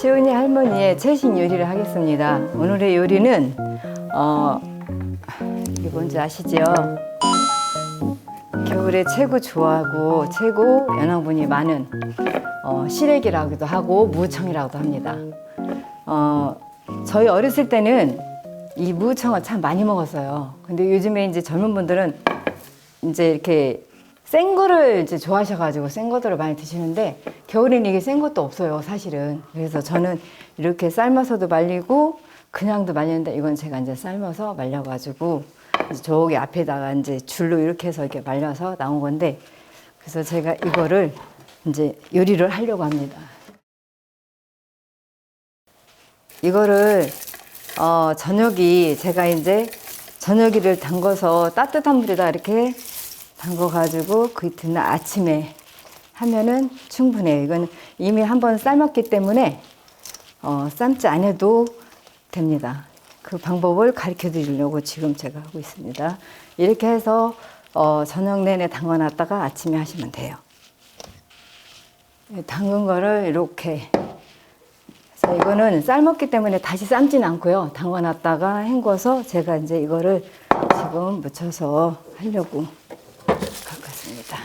시은이 할머니의 최신 요리를 하겠습니다. 오늘의 요리는 어 이게 뭔지 아시죠? 겨울에 최고 좋아하고 최고 영양분이 많은 어, 시래기라고도 하고 무청이라고도 합니다. 어, 저희 어렸을 때는 이 무청을 참 많이 먹었어요. 근데 요즘에 이제 젊은 분들은 이제 이렇게 센 거를 이제 좋아하셔가지고 센 것들을 많이 드시는데 겨울에는 이게 센 것도 없어요, 사실은. 그래서 저는 이렇게 삶아서도 말리고 그냥도 말리는데 이건 제가 이제 삶아서 말려가지고 이제 저기 앞에다가 이제 줄로 이렇게 해서 이렇게 말려서 나온 건데 그래서 제가 이거를 이제 요리를 하려고 합니다. 이거를 어, 저녁이 제가 이제 저녁이를 담궈서 따뜻한 물에다 이렇게 담궈가지고 그 이튿날 아침에 하면은 충분해요. 이건 이미 한번 삶았기 때문에 어, 삶지 않아도 됩니다. 그 방법을 가르쳐 드리려고 지금 제가 하고 있습니다. 이렇게 해서 어, 저녁 내내 담궈놨다가 아침에 하시면 돼요. 이 담근 거를 이렇게 그래서 이거는 삶았기 때문에 다시 삶진 않고요. 담궈놨다가 헹궈서 제가 이제 이거를 지금 묻혀서 하려고 왔습니다.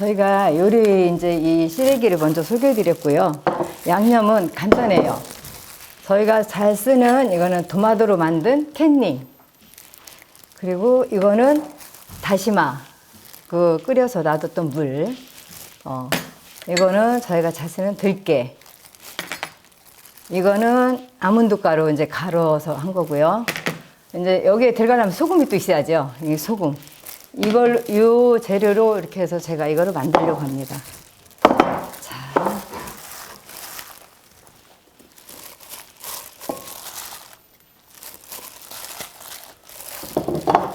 저희가 요리 이제 이 시래기를 먼저 소개해 드렸고요. 양념은 간단해요. 저희가 잘 쓰는 이거는 도마도로 만든 캔닝. 그리고 이거는 다시마. 그 끓여서 놔뒀던 물. 어, 이거는 저희가 잘 쓰는 들깨. 이거는 아몬드 가루 이제 갈아서 한 거고요. 이제 여기에 들어가려면 소금이 또 있어야죠. 이 소금. 이걸 요 재료로 이렇게 해서 제가 이거를 만들려고 합니다. 자.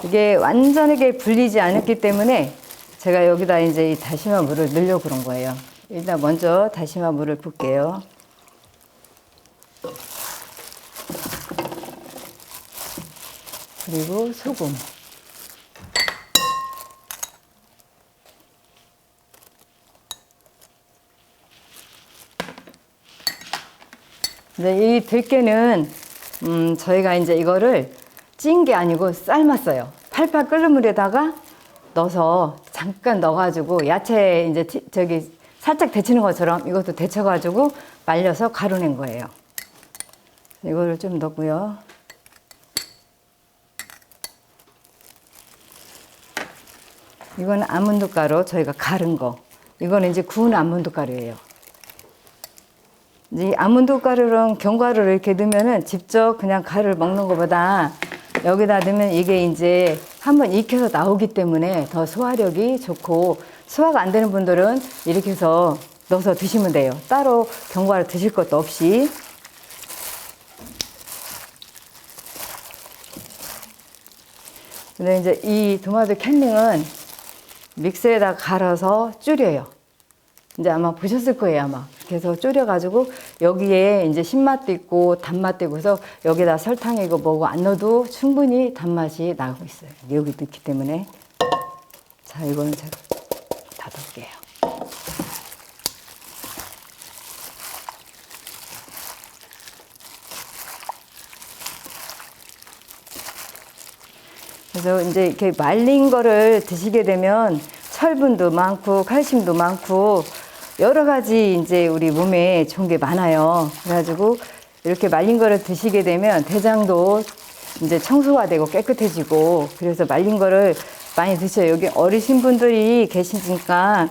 이게 완전하게 불리지 않았기 때문에 제가 여기다 이제 이 다시마 물을 넣으려고 그런 거예요. 일단 먼저 다시마 물을 붓게요. 그리고 소금. 이제 이 들깨는 음, 저희가 이제 이거를 찐 게 아니고 삶았어요. 팔팔 끓는 물에다가 넣어서 잠깐 넣어가지고 야채 이제 티- 저기 살짝 데치는 것처럼 이것도 데쳐가지고 말려서 가루낸 거예요. 이거를 좀 넣고요. 이거는 아몬드 가루 저희가 갈은 거. 이거는 이제 구운 아몬드 가루예요. 이 아몬드 가루랑 견과류를 이렇게 넣으면은 직접 그냥 가루를 먹는 것보다 여기다 넣으면 이게 이제 한번 익혀서 나오기 때문에 더 소화력이 좋고 소화가 안 되는 분들은 이렇게 해서 넣어서 드시면 돼요. 따로 견과류 드실 것도 없이. 근데 이제 이 토마토 캔닝은 믹스에다 갈아서 줄여요. 이제 아마 보셨을 거예요, 아마. 그래서 졸여가지고 여기에 이제 신맛도 있고 단맛도 있고 해서 여기다 설탕이고 뭐고 안 넣어도 충분히 단맛이 나고 있어요. 여기 넣기 때문에. 자, 이거는 제가 다 넣을게요. 그래서 이제 이렇게 말린 거를 드시게 되면 철분도 많고 칼슘도 많고 여러 가지 이제 우리 몸에 좋은 게 많아요. 그래가지고 이렇게 말린 거를 드시게 되면 대장도 이제 청소가 되고 깨끗해지고 그래서 말린 거를 많이 드셔요. 여기 어르신 분들이 계시니까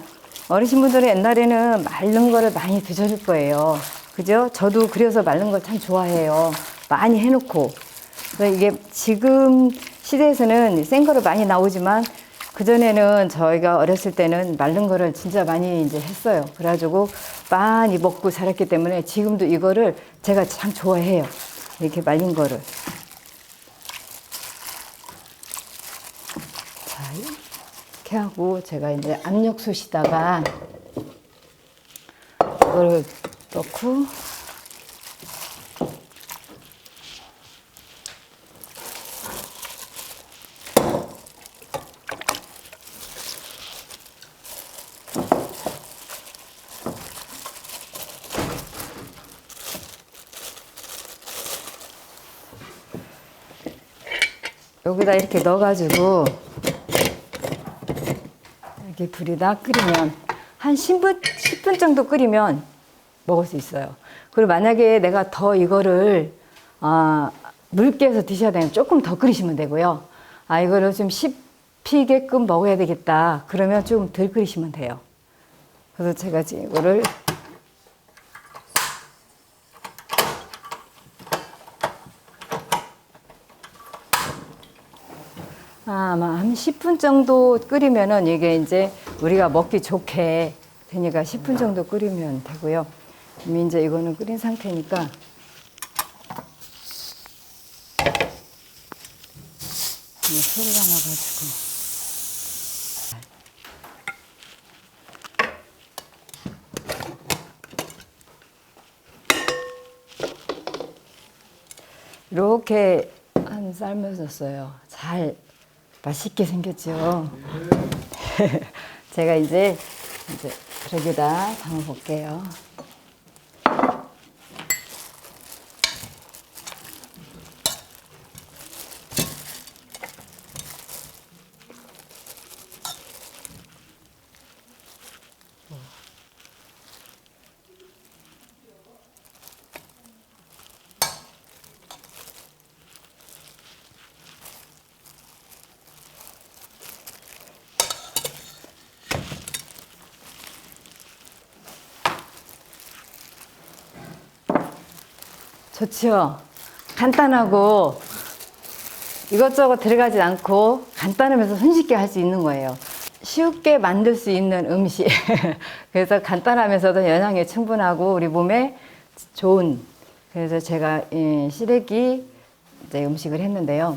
어르신 분들은 옛날에는 말른 거를 많이 드셨을 거예요. 그죠? 저도 그래서 말른 걸 참 좋아해요. 많이 해놓고. 이게 지금 시대에서는 센 거를 많이 나오지만 그전에는 저희가 어렸을 때는 마른 거를 진짜 많이 이제 했어요. 그래가지고 많이 먹고 자랐기 때문에 지금도 이거를 제가 참 좋아해요. 이렇게 말린 거를. 자, 이렇게 하고 제가 이제 압력솥에다가 이걸 넣고 여기다 이렇게 넣어가지고 이렇게 불에다 끓이면 한 10분, 10분 정도 끓이면 먹을 수 있어요. 그리고 만약에 내가 더 이거를 아, 묽게 해서 드셔야 되면 조금 더 끓이시면 되고요. 아, 이거를 좀 씹히게끔 먹어야 되겠다. 그러면 좀 덜 끓이시면 돼요. 그래서 제가 지금 이거를 아, 아마 한 10분 정도 끓이면은 이게 이제 우리가 먹기 좋게 되니까 10분 정도 끓이면 되고요. 그럼 이제 이거는 끓인 상태니까 이 소리가 나가지고 이렇게 한 삶아졌어요. 잘 맛있게 생겼죠. 제가 이제 이제 그러기다 담아 볼게요. 좋죠. 간단하고 이것저것 들어가지 않고 간단하면서 손쉽게 할 수 있는 거예요. 쉽게 만들 수 있는 음식. 그래서 간단하면서도 영양에 충분하고 우리 몸에 좋은. 그래서 제가 이 시래기 이제 음식을 했는데요.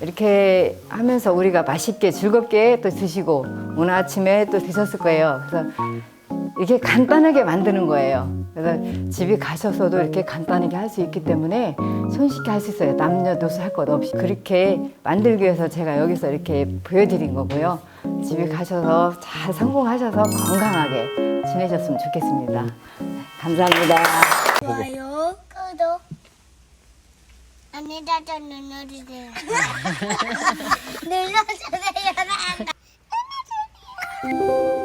이렇게 하면서 우리가 맛있게 즐겁게 또 드시고 오늘 아침에 또 드셨을 거예요. 그래서 이렇게 간단하게 만드는 거예요. 그래서 집에 가셔서도 이렇게 간단하게 할 수 있기 때문에 손쉽게 할 수 있어요. 남녀노소 할 것 없이. 그렇게 만들기 위해서 제가 여기서 이렇게 보여드린 거고요. 집에 가셔서 잘 성공하셔서 건강하게 지내셨으면 좋겠습니다. 감사합니다. 좋아요, 구독. 안내다도 눌러주세요. 눌러주세요. 눌러주세요.